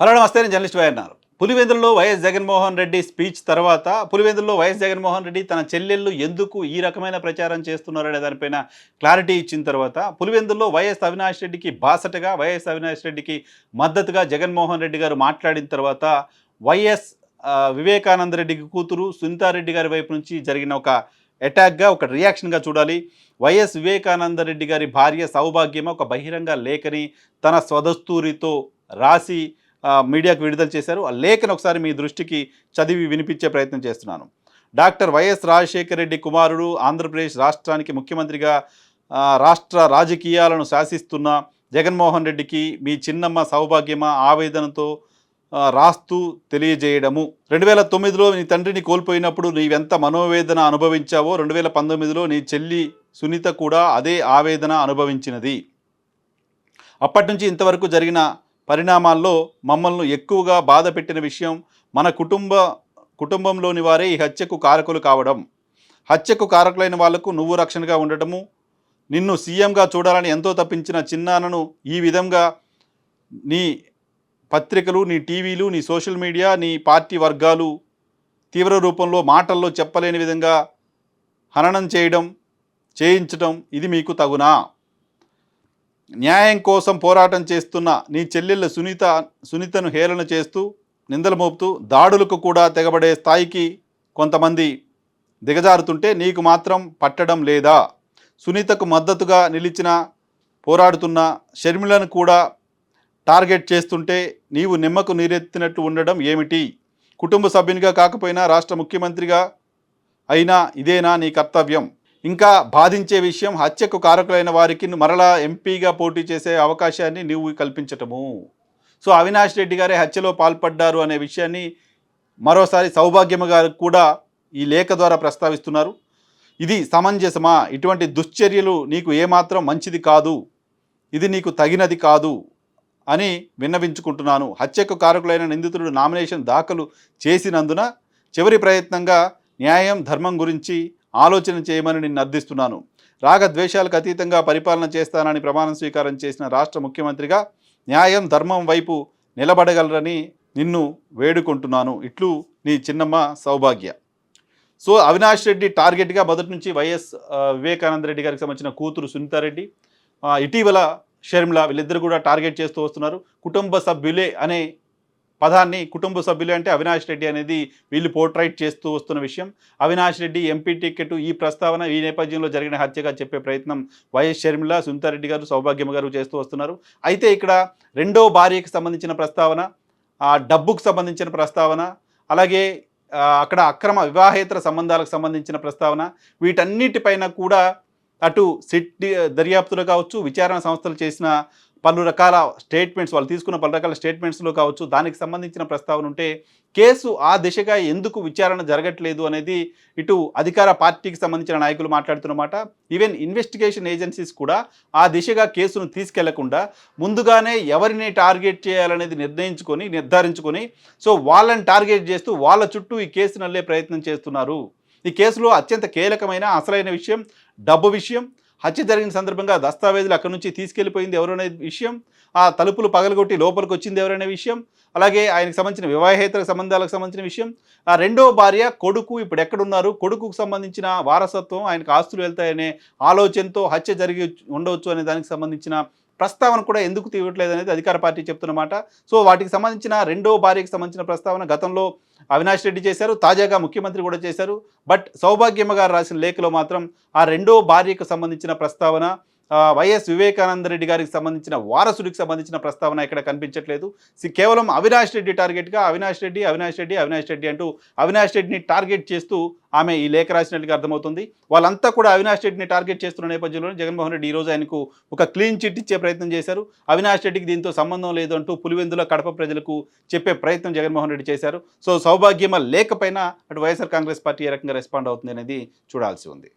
Hello నమస్తే నేను journalist అన్నారు పులివెందుల్లో వైఎస్ జగన్మోహన్ రెడ్డి స్పీచ్ తర్వాత పులివెందుల్లో వైఎస్ జగన్మోహన్ రెడ్డి తన చెల్లెళ్ళు ఎందుకు ఈ రకమైన ప్రచారం చేస్తున్నారనే దానిపైన క్లారిటీ ఇచ్చిన తర్వాత పులివెందుల్లో వైఎస్ అవినాష్ రెడ్డికి బాసటగా వైఎస్ అవినాష్ రెడ్డికి మద్దతుగా జగన్మోహన్ రెడ్డి గారు మాట్లాడిన తర్వాత వైఎస్ వివేకానంద రెడ్డికి కూతురు సునీతారెడ్డి గారి వైపు నుంచి జరిగిన ఒక అటాక్గా ఒక రియాక్షన్గా చూడాలి. వైఎస్ వివేకానంద రెడ్డి గారి భార్య సౌభాగ్యమ ఒక బహిరంగ లేఖని తన స్వదస్తూరితో రాసి మీడియాకు విడుదల చేశారు. ఆ లేఖను ఒకసారి మీ దృష్టికి చదివి వినిపించే ప్రయత్నం చేస్తున్నాను. డాక్టర్ వైఎస్ రాజశేఖర రెడ్డి కుమారుడు ఆంధ్రప్రదేశ్ రాష్ట్రానికి ముఖ్యమంత్రిగా రాష్ట్ర రాజకీయాలను శాసిస్తున్న జగన్మోహన్ రెడ్డికి మీ చిన్నమ్మ సౌభాగ్యమ ఆవేదనతో రాస్తూ తెలియజేయడము. రెండు వేల తొమ్మిదిలో నీ తండ్రిని కోల్పోయినప్పుడు నీవెంత మనోవేదన అనుభవించావో రెండు వేల పంతొమ్మిదిలో నీ చెల్లి సునీత కూడా అదే ఆవేదన అనుభవించినది. అప్పటి నుంచి ఇంతవరకు జరిగిన పరిణామాల్లో మమ్మల్ని ఎక్కువగా బాధ పెట్టిన విషయం మన కుటుంబ కుటుంబంలోని వారే ఈ హత్యకు కారకులు కావడం. హత్యకు కారకులైన వాళ్ళకు నువ్వు రక్షణగా ఉండటము నిన్ను సీఎంగా చూడాలని ఎంతో తప్పించిన చిన్నానను ఈ విధంగా నీ పత్రికలు నీ టీవీలు నీ సోషల్ మీడియా నీ పార్టీ వర్గాలు తీవ్ర రూపంలో మాటల్లో చెప్పలేని విధంగా హననం చేయడం చేయించడం ఇది మీకు తగునా? న్యాయం కోసం పోరాటం చేస్తున్న నీ చెల్లెళ్ళ సునీత సునీతను హేళన చేస్తూ నిందలు మోపుతూ దాడులకు కూడా తెగబడే స్థాయికి కొంతమంది దిగజారుతుంటే నీకు మాత్రం పట్టడం లేదా? సునీతకు మద్దతుగా నిలిచిన పోరాడుతున్న షర్మిలను కూడా టార్గెట్ చేస్తుంటే నీవు నిమ్మకు నీరెత్తినట్టు ఉండడం ఏమిటి? కుటుంబ సభ్యునిగా కాకపోయినా రాష్ట్ర ముఖ్యమంత్రిగా అయినా ఇదేనా నీ కర్తవ్యం? ఇంకా బాధించే విషయం హత్యకు కారకులైన వారికి మరలా ఎంపీగా పోటీ చేసే అవకాశాన్ని నీవు కల్పించటము. సో అవినాష్ రెడ్డి గారే హత్యలో పాల్పడ్డారు అనే విషయాన్ని మరోసారి సౌభాగ్యమ గారు కూడా ఈ లేఖ ద్వారా ప్రస్తావిస్తున్నారు. ఇది సమంజసమా? ఇటువంటి దుశ్చర్యలు నీకు ఏమాత్రం మంచిది కాదు. ఇది నీకు తగినది కాదు అని విన్నవించుకుంటున్నాను. హత్యకు కారకులైన నిందితుడు నామినేషన్ దాఖలు చేసినందున చివరి ప్రయత్నంగా న్యాయం ధర్మం గురించి ఆలోచన చేయమని నిన్ను అర్థిస్తున్నాను. రాగద్వేషాలకు అతీతంగా పరిపాలన చేస్తానని ప్రమాణం స్వీకారం చేసిన రాష్ట్ర ముఖ్యమంత్రిగా న్యాయం ధర్మం వైపు నిలబడగలరని నిన్ను వేడుకుంటున్నాను. ఇట్లు నీ చిన్నమ్మ సౌభాగ్య. సో అవినాష్ రెడ్డి టార్గెట్గా మొదటి నుంచి వైఎస్ వివేకానంద రెడ్డి గారికి సంబంధించిన కూతురు సునీతారెడ్డి ఇటీవల షర్మిల వీళ్ళిద్దరు కూడా టార్గెట్ చేస్తూ వస్తున్నారు. కుటుంబ సభ్యులే అనే పదాన్ని కుటుంబ సభ్యులు అంటే అవినాష్ రెడ్డి అనేది వీళ్ళు పోర్ట్రైట్ చేస్తూ వస్తున్న విషయం. అవినాష్ రెడ్డి ఎంపీ టికెట్ ఈ ప్రస్తావన ఈ నేపథ్యంలో జరిగిన హత్యగా చెప్పే ప్రయత్నం వైఎస్ షర్మిల సునీతారెడ్డి గారు సౌభాగ్యం గారు చేస్తూ వస్తున్నారు. అయితే ఇక్కడ రెండో భార్యకి సంబంధించిన ప్రస్తావన ఆ డబ్బుకు సంబంధించిన ప్రస్తావన అలాగే అక్కడ అక్రమ వివాహేతర సంబంధాలకు సంబంధించిన ప్రస్తావన వీటన్నిటిపైన కూడా అటు సిట్ దర్యాప్తులు కావచ్చు విచారణ సంస్థలు చేసిన పలు రకాల స్టేట్మెంట్స్ వాళ్ళు తీసుకున్న పలు రకాల స్టేట్మెంట్స్లో కావచ్చు దానికి సంబంధించిన ప్రస్తావన ఉంటే కేసు ఆ దిశగా ఎందుకు విచారణ జరగట్లేదు అనేది ఇటు అధికార పార్టీకి సంబంధించిన నాయకులు మాట్లాడుతున్నమాట ఈవెన్ ఇన్వెస్టిగేషన్ ఏజెన్సీస్ కూడా ఆ దిశగా కేసును తీసుకెళ్ళకుండా ముందుగానే ఎవరిని టార్గెట్ చేయాలనేది నిర్ణయించుకొని నిర్ధారించుకొని సో వాళ్ళని టార్గెట్ చేస్తూ వాళ్ళ చుట్టూ ఈ కేసు నల్లే ప్రయత్నం చేస్తున్నారు. ఈ కేసులో అత్యంత కీలకమైన అసలైన విషయం డబ్బు విషయం. హత్య జరిగిన సందర్భంగా దస్తావేజులు అక్కడి నుంచి తీసుకెళ్ళిపోయింది ఎవరనే విషయం ఆ తలుపులు పగలగొట్టి లోపలికి వచ్చింది ఎవరనే విషయం అలాగే ఆయనకు సంబంధించిన వివాహేతర సంబంధాలకు సంబంధించిన విషయం. ఆ రెండో భార్య కొడుకు ఇప్పుడు ఎక్కడున్నారు? కొడుకుకు సంబంధించిన వారసత్వం ఆయనకు ఆస్తులు వెళ్తాయనే ఆలోచనతో హత్య జరిగి ఉండవచ్చు అనే దానికి సంబంధించిన ప్రస్తావన కూడా ఎందుకు తీయట్లేదు అనేది అధికార పార్టీ చెప్తున్నమాట సో వాటికి సంబంధించిన రెండో భార్యకి సంబంధించిన ప్రస్తావన గతంలో అవినాష్ రెడ్డి చేశారు తాజాగా ముఖ్యమంత్రి కూడా చేశారు. బట్ సౌభాగ్యమ్మ గారు రాసిన లేఖలో మాత్రం ఆ రెండో భార్యకు సంబంధించిన ప్రస్తావన వైఎస్ వివేకానంద రెడ్డి గారికి సంబంధించిన వారసుడికి సంబంధించిన ప్రస్తావన ఇక్కడ కనిపించట్లేదు. కేవలం అవినాష్ రెడ్డి టార్గెట్గా అవినాష్ రెడ్డి అవినాష్ రెడ్డి అవినాష్ రెడ్డి అంటూ అవినాష్ రెడ్డిని టార్గెట్ చేస్తూ ఆమె ఈ లేఖ రాసినట్టుగా అర్థమవుతుంది. వాళ్ళంతా కూడా అవినాష్ రెడ్డిని టార్గెట్ చేస్తున్న నేపథ్యంలో జగన్మోహన్ రెడ్డి ఈ ఆయనకు ఒక క్లీన్ చిట్ ఇచ్చే ప్రయత్నం చేశారు. అవినాష్ రెడ్డికి దీంతో సంబంధం లేదు అంటూ పులివెందుల కడప ప్రజలకు చెప్పే ప్రయత్నం జగన్మోహన్ రెడ్డి చేశారు. సో సౌభాగ్యమ లేఖపైన అటు వైఎస్ఆర్ కాంగ్రెస్ పార్టీ ఏ రకంగా రెస్పాండ్ అవుతుంది అనేది చూడాల్సి ఉంది.